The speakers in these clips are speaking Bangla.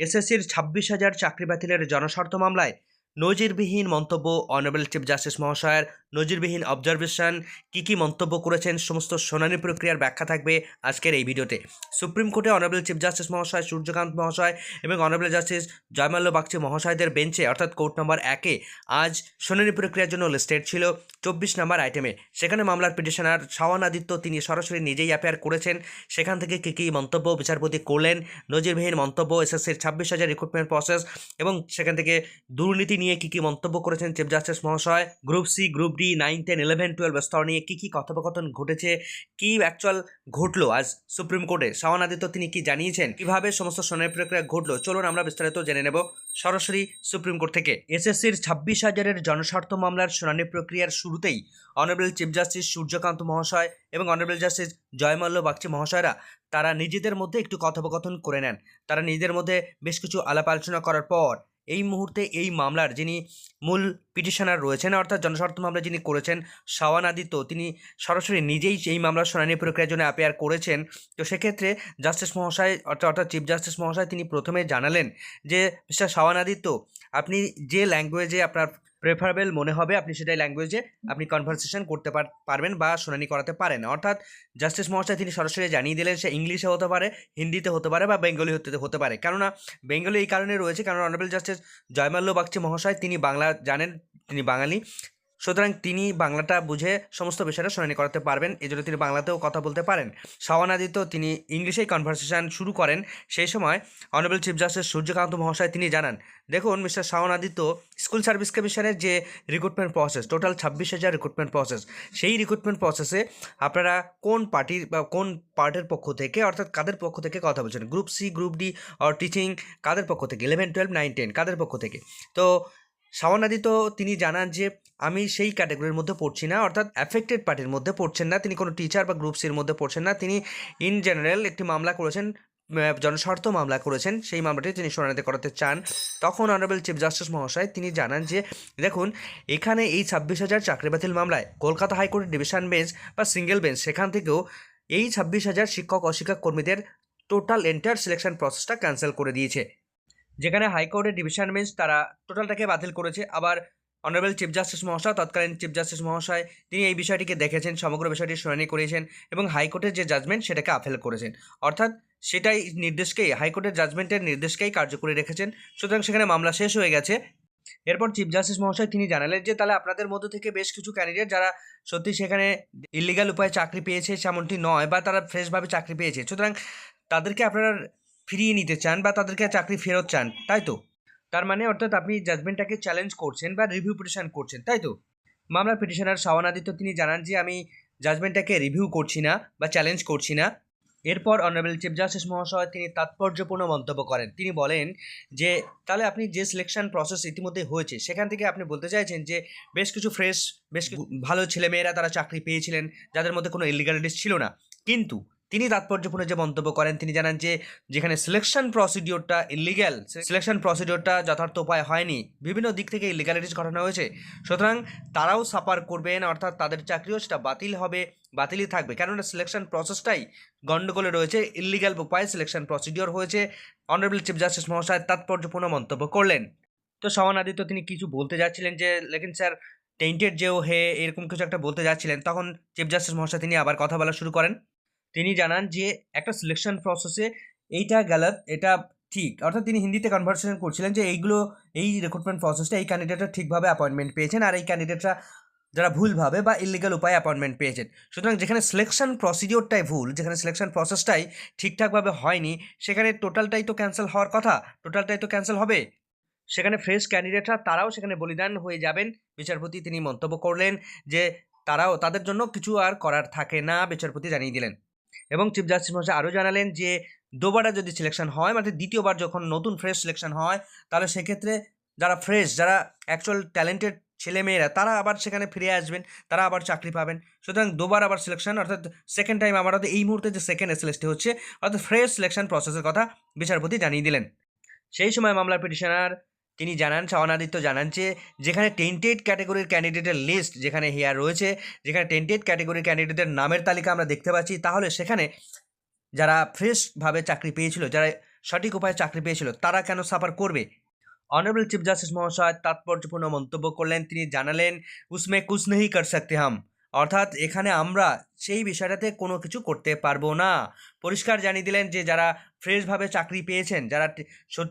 এসএসসির ছাব্বিশ হাজার চাকরি বাতিলের জনস্বার্থ মামলায় নজিরবিহীন মন্তব্য অনারেবল চিফ জাস্টিস মহাশয়ের নজিরবিহীন অবজারভেশন, কী কী মন্তব্য করেছেন, সমস্ত শুনানি প্রক্রিয়ার ব্যাখ্যা থাকবে আজকের এই ভিডিওতে। সুপ্রিম কোর্টে অনারেবল চিফ জাস্টিস মহাশয় সূর্যকান্ত মহাশয় এবং অনারেবল জাস্টিস জয়মাল্য বাগচি মহাশয়দের বেঞ্চে, অর্থাৎ কোর্ট নম্বর একে, আজ শুনানি প্রক্রিয়ার জন্য লিস্টেড ছিল চব্বিশ নম্বর আইটেমে। সেখানে মামলার পিটিশনার শাওয়ান আদিত্য, তিনি সরাসরি নিজেই অ্যাপেয়ার করেছেন। সেখান থেকে কী কী মন্তব্য বিচারপতি করলেন, নজিরবিহীন মন্তব্য, এসএসসির ছাব্বিশ হাজার রিক্রুটমেন্ট প্রসেস এবং সেখান থেকে দুর্নীতি নিয়ে কী কী মন্তব্য করেছেন চিফ জাস্টিস মহাশয়, group C, group D nine ten eleven twelve স্তর নিয়ে কী কী কথোপকথন ঘটেছে, কী অ্যাকচুয়াল ঘটলো আজ সুপ্রিম কোর্টে শাওয়ান আদিত্য তিনি কি জানিয়েছেন? কীভাবে সমস্ত শুনানি প্রক্রিয়া ঘটলো? চলুন আমরা বিস্তারিত জেনে নেব সরাসরি সুপ্রিম কোর্ট থেকে। এসএসসির ছাব্বিশ হাজারের জনস্বার্থ মামলার শুনানি প্রক্রিয়ার শুরুতেই অনারেবল চিফ জাস্টিস সূর্যকান্ত মহাশয় এবং অনারেবল জাস্টিস জয়মাল্য বাগচি মহাশয়রা তারা নিজেদের মধ্যে একটু কথোপকথন করে নেন। তারা নিজেদের মধ্যে বেশ কিছু আলাপ আলোচনা করার পর এই মুহূর্তে এই মামলার যিনি মূল পিটিশনার রয়েছেন, অর্থাৎ জনস্বার্থ মামলা যিনি করেছেন শাওয়ান আদিত্য, তিনি সরাসরি নিজেই এই মামলার শুনানি প্রক্রিয়ার জন্য অ্যাপেয়ার করেছেন। তো সেক্ষেত্রে জাস্টিস মহাশয়, অর্থাৎ অর্থাৎ চিফ জাস্টিস মহাশয় তিনি প্রথমে জানালেন যে মিস্টার শাওয়ান আদিত্য, আপনি যে ল্যাঙ্গুয়েজে আপনার প্রেফারেবল মনে হবে আপনি সেটাই ল্যাঙ্গুয়েজে আপনি কনভারসেশন করতে পার- পারবেন বা শুনানি করাতে পারেন। অর্থাৎ জাস্টিস মহাশয় তিনি সরাসরি জানিয়ে দিলেন সে ইংলিশে হতে পারে, হিন্দিতে হতে পারে বা বেঙ্গলি হতে হতে পারে। কেননা বেঙ্গলি এই কারণে রয়েছে, কারণ অনারেবল জাস্টিস জয়মাল্য বাগচি মহাশয় তিনি বাংলা জানেন, তিনি বাঙালি। সুতরাং তিনি বাংলাটা বুঝে সমস্ত বিষয়টা শুনানি করাতে পারবেন। এই জন্য তিনি বাংলাতেও কথা বলতে পারেন। শাওয়ানাদিত্য তিনি ইংলিশেই কনভারসেশন শুরু করেন। সেই সময় অনারেবল চিফ জাস্টিস সূর্যকান্ত মহাশয় তিনি জানান, দেখুন মিস্টার শাওনাদিত্য স্কুল সার্ভিস কমিশনের যে রিক্রুটমেন্ট প্রসেস টোটাল ছাব্বিশ হাজার রিক্রুটমেন্ট প্রসেস সেই রিক্রুটমেন্ট প্রসেসে আপনারা কোন পার্টির বা কোন পার্টের পক্ষ থেকে, অর্থাৎ কাদের পক্ষ থেকে কথা বলছেন? Group C group D or teaching কাদের পক্ষ থেকে? ইলেভেন টুয়েলভ নাইন টেন কাদের পক্ষ থেকে? তো শাওন আদিত্য তিনি জানান যে, আমি সেই ক্যাটাগরির মধ্যে পড়ছি না, অর্থাৎ অ্যাফেক্টেড পার্টির মধ্যে পড়ছেন না। তিনি কোনো টিচার বা গ্রুপ সির মধ্যে পড়ছেন না। তিনি ইন জেনারেল একটি মামলা করেছেন জনস্বার্থ মামলা করেছেন। সেই মামলাটি তিনি শুনানিতে করাতে চান। তখন অনারেবল চিফ জাস্টিস মহাশয় তিনি জানান যে, দেখুন, এখানে এই ছাব্বিশ হাজার চাকরি বাতিল মামলায় কলকাতা হাইকোর্টের ডিভিশন বেঞ্চ বা সিঙ্গেল বেঞ্চ সেখান থেকেও এই ছাব্বিশ হাজার শিক্ষক, অশিক্ষক কর্মীদের টোটাল এন্টায়ার সিলেকশন প্রসেসটা ক্যান্সেল করে দিয়েছে। যেখানে হাইকোর্টের ডিভিশন বেঞ্চ তারা টোটালটাকে বাতিল করেছে। আবার অনারেবল চিফ জাস্টিস মহাশয় তৎকালীন চিফ জাস্টিস মহাশয় তিনি এই বিষয়টিকে দেখেছেন, সমগ্র বিষয়টি শুনানি করেছেন এবং হাইকোর্টের যে জাজমেন্ট সেটাকে আফেল করেছেন। অর্থাৎ সেটাই নির্দেশকেই হাইকোর্টের জাজমেন্টের নির্দেশকেই কার্যকরী রেখেছেন। সুতরাং সেখানে মামলা শেষ হয়ে গেছে। এরপর চিফ জাস্টিস মহাশয় তিনি জানালেন যে, তাহলে আপনাদের মধ্য থেকে বেশ কিছু ক্যান্ডিডেট যারা সত্যি সেখানে ইলিগাল উপায়ে চাকরি পেয়েছে, সেমনটি নয় বা তারা ফ্রেশভাবে চাকরি পেয়েছে। সুতরাং তাদেরকে আপনারা ফিরিয়ে নিতে চান বা তাদেরকে চাকরি ফেরত চান, তাই তো? তার মানে অর্থাৎ আপনি জাজমেন্টটাকে চ্যালেঞ্জ করছেন বা রিভিউ পিটিশন করছেন, তাই তো? মামলার পিটিশনার শাওয়ান আদিত্য, তিনি জানান যে, আমি জাজমেন্টটাকে রিভিউ করছি না বা চ্যালেঞ্জ করছি না। এরপর অনারেবল চিফ জাস্টিস মহাশয়, তিনি তাৎপর্যপূর্ণ মন্তব্য করেন। তিনি বলেন যে, তাহলে আপনি যে সিলেকশন প্রসেস ইতিমধ্যে হয়েছে, সেখান থেকে আপনি বলতে চাইছেন যে, বেশ কিছু ফ্রেশ বেশ কিছু ভালো ছেলেমেয়েরা তারা চাকরি পেয়েছিলেন, যাদের মধ্যে কোনো ইলিগালিটিস ছিল না। কিন্তু তিনি তাৎপর্যপূর্ণ যে মন্তব্য করেন, তিনি জানান যে যেখানে সিলেকশন প্রসিডিওরটা ইলিগ্যাল সিলেকশন প্রসিডিওরটা যথার্থ উপায় হয়নি, বিভিন্ন দিক থেকে ইলিগ্যালিটিস ঘটানো হয়েছে। সুতরাং তারাও সাফার করবেন অর্থাৎ তাদের চাকরিও সেটা বাতিল হবে, বাতিলই থাকবে। কেননা সিলেকশন প্রসেসটাই গণ্ডগোলে রয়েছে ইলিগ্যাল উপায়ে সিলেকশন প্রসিডিওর হয়েছে। অনারেবল চিফ জাস্টিস মহাশয় তাৎপর্যপূর্ণ মন্তব্য করলেন। তো শাওন আদিত্য, তিনি কিছু বলতে যাচ্ছিলেন যে, লেকিন স্যার টেন্টেড যেও হে, এরকম কিছু একটা বলতে যাচ্ছিলেন, তখন চিফ জাস্টিস মহাশয় তিনি আবার কথা বলা শুরু করেন। তিনি জানান যে একটা সিলেকশন প্রসেসে এইটা গালাত, এটা ঠিক। অর্থাৎ তিনি হিন্দিতে কনভারসেশন করছিলেন যে এইগুলো, এই রিক্রুটমেন্ট প্রসেসটা এই ক্যান্ডিডেটরা ঠিকভাবে অ্যাপয়েন্টমেন্ট পেয়েছেন আর এই ক্যান্ডিডেটরা যারা ভুলভাবে বা ইলিগাল উপায়ে অ্যাপয়েন্টমেন্ট পেয়েছেন। সুতরাং যেখানে সিলেকশন প্রসিডিওরটাই ভুল, যেখানে সিলেকশন প্রসেসটাই ঠিকঠাকভাবে হয়নি, সেখানে টোটালটাই তো ক্যান্সেল হওয়ার কথা টোটালটাই তো ক্যান্সেল হবে। সেখানে ফ্রেশ ক্যান্ডিডেটরা তারাও সেখানে বলিদান হয়ে যাবেন। বিচারপতি তিনি মন্তব্য করলেন যে তারাও, তাদের জন্য কিছু আর করার থাকে না, বিচারপতি জানিয়ে দিলেন। এবং চিফ জাস্টিস মহাশয় আরও জানালেন যে দুবারে যদি সিলেকশন হয় মানে দ্বিতীয়বার যখন নতুন ফ্রেশ সিলেকশন হয়, তাহলে সেক্ষেত্রে যারা ফ্রেশ যারা অ্যাকচুয়াল ট্যালেন্টেড ছেলেমেয়েরা, তারা আবার সেখানে ফিরে আসবেন, তারা আবার চাকরি পাবেন। সুতরাং দুবার আবার সিলেকশন অর্থাৎ সেকেন্ড টাইম আমার এই মুহূর্তে যে সেকেন্ড এসএলএসটি হচ্ছে, অর্থাৎ ফ্রেশ সিলেকশন প্রসেসের কথা বিচারপতি জানিয়ে দিলেন। সেই সময় মামলার পিটিশনার তিনি জানান শাওন আদিত্য জানান যে, যেখানে টেন্টেড ক্যাটাগরির ক্যান্ডিডেটের লিস্ট যেখানে হেয়ার রয়েছে, যেখানে টেন্টেড ক্যাটাগরির ক্যান্ডিডেটের নামের তালিকা আমরা দেখতে পাচ্ছি, তাহলে সেখানে যারা ফ্রেশভাবে চাকরি পেয়েছিল, যারা সঠিক উপায়ে চাকরি পেয়েছিল, তারা কেন সাফার করবে? অনারেবল চিফ জাস্টিস মহাশয় তাৎপর্যপূর্ণ মন্তব্য করলেন, তিনি জানালেন, উসমে কুছ নেই কর সকতে হাম। অর্থাৎ এখানে আমরা সেই বিষয়টাতে কোনো কিছু করতে পারব না। পরিষ্কার জানিয়ে দিলেন যে যারা ফ্রেশভাবে চাকরি পেয়েছেন, যারা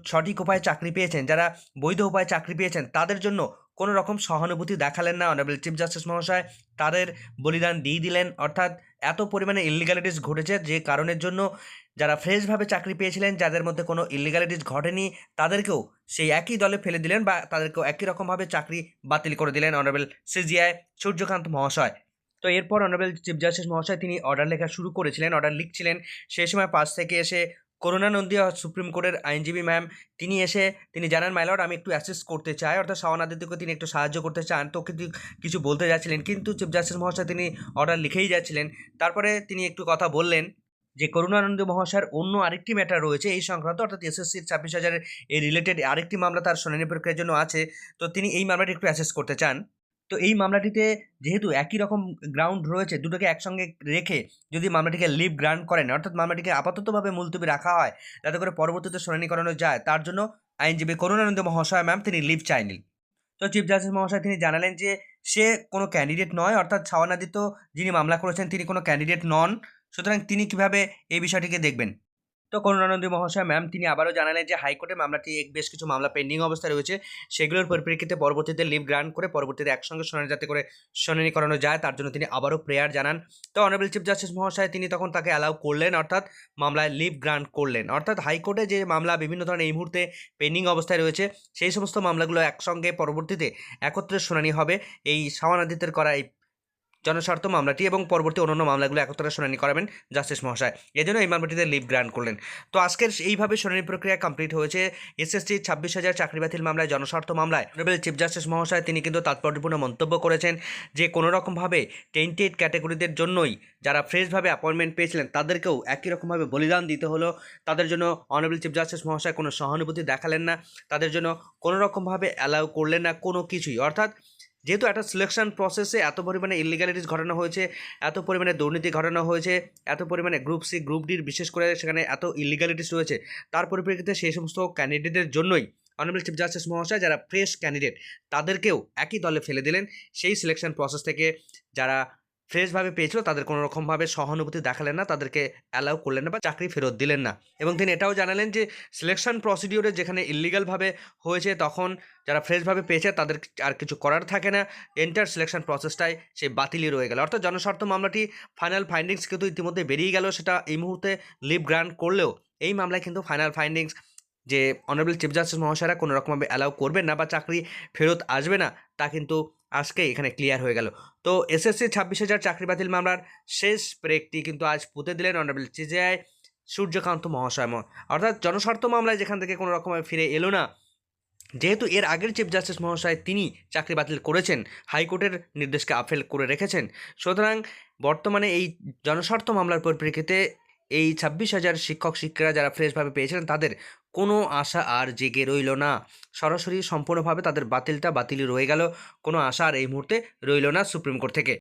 সঠিক উপায়ে চাকরি পেয়েছেন, যারা বৈধ উপায়ে চাকরি পেয়েছেন, তাদের জন্য কোনো রকম সহানুভূতি দেখালেন না। অনারেবল চিফ জাস্টিস মহাশয়, তাদের বলিদান দিয়ে দিলেন। অর্থাৎ এত পরিমাণে ইলিগালিটিস ঘটেছে যে কারণের জন্য যারা ফ্রেশভাবে চাকরি পেয়েছিলেন, যাদের মধ্যে কোনো ইলিগালিটিস ঘটেনি, তাদেরকেও সেই একই দলে ফেলে দিলেন বা তাদেরকেও একই রকমভাবে চাকরি বাতিল করে দিলেন। অনারেবল সিজিআই সূর্যকান্ত মহাশয়। তো এরপর অনারেবল চিফ জাস্টিস মহাশয় তিনি অর্ডার লেখা শুরু করেছিলেন অর্ডার লিখছিলেন। সেই সময় পাশ থেকে এসে করুণানন্দী সুপ্রিম কোর্টের আইনজীবী ম্যাম তিনি এসে, তিনি জানান মাইলর আমি একটু অ্যাসিস্ট করতে চাই। অর্থাৎ শাওনাদিত্যকে তিনি একটু সাহায্য করতে চান। তো কিন্তু কিছু বলতে যাচ্ছিলেন। কিন্তু চিফ জাস্টিস মহাশয় তিনি অর্ডার লিখেই যাচ্ছিলেন। তারপরে তিনি একটু কথা বললেন যে, করুণানন্দ মহাশয়ের অন্য আরেকটি ম্যাটার রয়েছে এই সংক্রান্ত। অর্থাৎ এসএসসির ছাব্বিশ হাজারের এই রিলেটেড আরেকটি মামলা তার শুনানি প্রক্রিয়ার জন্য আছে। তো তিনি এই মামলাটি একটু অ্যাসেস করতে চান। তো এই মামলাটিতে যেহেতু একই রকম গ্রাউন্ড রয়েছে, দুটোকে একসঙ্গে রেখে যদি মামলাটিকে লিভ গ্রান্ট করেন, অর্থাৎ মামলাটিকে আপাততভাবে মুলতবি রাখা হয়, যাতে করে পরবর্তীতে শুনানি করানো যায়, তার জন্য আইনজীবী করুণানন্দ মহাশয় ম্যাম তিনি লিভ চাইনি তো চিফ জাস্টিস মহাশয় তিনি জানালেন যে, সে কোনো ক্যান্ডিডেট নয়, অর্থাৎ ছাওয়ানাদিত্য যিনি মামলা করেছেন তিনি কোনো ক্যান্ডিডেট নন, সুতরাং তিনি কীভাবে এই বিষয়টিকে দেখবেন? তো করুণানন্দী মহাশয় ম্যাম তিনি আবারও জানালেন যে হাইকোর্টে মামলাটি এক বেশ কিছু মামলা পেন্ডিং অবস্থায় রয়েছে। সেগুলোর পরিপ্রেক্ষিতে পরবর্তীতে লিভ গ্রান্ট করে পরবর্তীতে একসঙ্গে শুনানি যাতে করে শুনানি করানো যায়, তার জন্য তিনি আবারও প্রেয়ার জানান। তো অনারেবল চিফ জাস্টিস মহাশয়, তিনি তখন তাকে অ্যালাউ করলেন, অর্থাৎ মামলায় লিভ গ্রান্ট করলেন। অর্থাৎ হাইকোর্টে যে মামলা বিভিন্ন ধরনের এই মুহূর্তে পেন্ডিং অবস্থায় রয়েছে, সেই সমস্ত মামলাগুলো একসঙ্গে পরবর্তীতে একত্রে শুনানি হবে। এই সাওয়ানাদিত্যের করা এই জনস্বার্থ মামলাটি এবং পরবর্তী অন্যান্য মামলাগুলো একত্রে শুনানি করাবেন জাস্টিস মহাশয়। এজন্য এই মামলাটিতে লিভ গ্রান্ট করলেন। তো আজকের এইভাবে শুনানি প্রক্রিয়া কমপ্লিট হয়েছে। এসএসসি ছাব্বিশ হাজার চাকরি বাতিল মামলায় জনস্বার্থ মামলায় অনারেবল চিফ জাস্টিস মহাশয় তিনি কিন্তু তাৎপর্যপূর্ণ মন্তব্য করেছেন যে কোনো রকমভাবে টেন্টেড ক্যাটাগরিদের জন্যই যারা ফ্রেশভাবে অ্যাপয়েন্টমেন্ট পেয়েছিলেন, তাদেরকেও একই রকমভাবে বলিদান দিতে হলো। তাদের জন্য অনারেবল চিফ জাস্টিস মহাশয় কোনো সহানুভূতি দেখালেন না। তাদের জন্য কোনো রকমভাবে অ্যালাউ করলেন না কোনো কিছুই। অর্থাৎ যেহেতু একটা সিলেকশন প্রসেসে এত পরিমাণে ইলিগালিটিস ঘটানো হয়েছে, এত পরিমাণে দুর্নীতি ঘটানো হয়েছে, এত পরিমাণে গ্রুপ সি গ্রুপ ডির বিশেষ করে সেখানে এত ইলিগালিটিস রয়েছে, তার পরিপ্রেক্ষিতে সেই সমস্ত ক্যান্ডিডেটের জন্যই অনারেবল চিফ জাস্টিস মহাশয় যারা ফ্রেশ ক্যান্ডিডেট তাদেরকেও একই দলে ফেলে দিলেন। সেই সিলেকশন প্রসেস থেকে যারা ফ্রেশভাবে পেয়েছিল, তাদের কোনো রকমভাবে সহানুভূতি দেখালেন না, তাদেরকে অ্যালাউ করলেন না বা চাকরি ফেরত দিলেন না। এবং তিনি এটাও জানালেন যে সিলেকশন প্রসিডিওরে যেখানে ইলিগালভাবে হয়েছে, তখন যারা ফ্রেশভাবে পেয়েছে, তাদের আর কিছু করার থাকে না। এন্টার সিলেকশন প্রসেসটাই সে বাতিলই রয়ে গেল। অর্থাৎ জনস্বার্থ মামলাটি ফাইনাল ফাইন্ডিংস কিন্তু ইতিমধ্যে বেরিয়ে গেল, সেটা এই মুহূর্তে লিভ গ্রান্ট করলেও এই মামলায় কিন্তু ফাইনাল ফাইন্ডিংস যে অনারেবল চিফ জাস্টিস মহাশয়রা কোনো রকমভাবে অ্যালাউ করবেন না বা চাকরি ফেরত আসবে না, তা কিন্তু আজকে এখানে ক্লিয়ার হয়ে গেল। তো এসএসসি ছাব্বিশ হাজার চাকরি বাতিল মামলার শেষ ব্রেকটি কিন্তু আজ পুঁতে দিলেন অনারেবল চিজিআই সূর্যকান্ত মহাশয় অর্থাৎ জনস্বার্থ মামলায় যেখান থেকে কোনো রকমভাবে ফিরে এলো না, যেহেতু এর আগের চিফ জাস্টিস মহাশয় তিনি চাকরি বাতিল করেছেন, হাইকোর্টের নির্দেশকে আফেল করে রেখেছেন। সুতরাং বর্তমানে এই জনস্বার্থ মামলার পরিপ্রেক্ষিতে এই ছাব্বিশ হাজার শিক্ষক, শিক্ষিকারা যারা ফ্রেশভাবে পেয়েছিলেন, তাদের কোনো আশা আর জেগে রইল না। সরাসরি সম্পূর্ণভাবে তাদের বাতিলটা বাতিলই রয়ে গেল। কোনো আশা আর এই মুহূর্তে রইল না সুপ্রিম কোর্ট থেকে।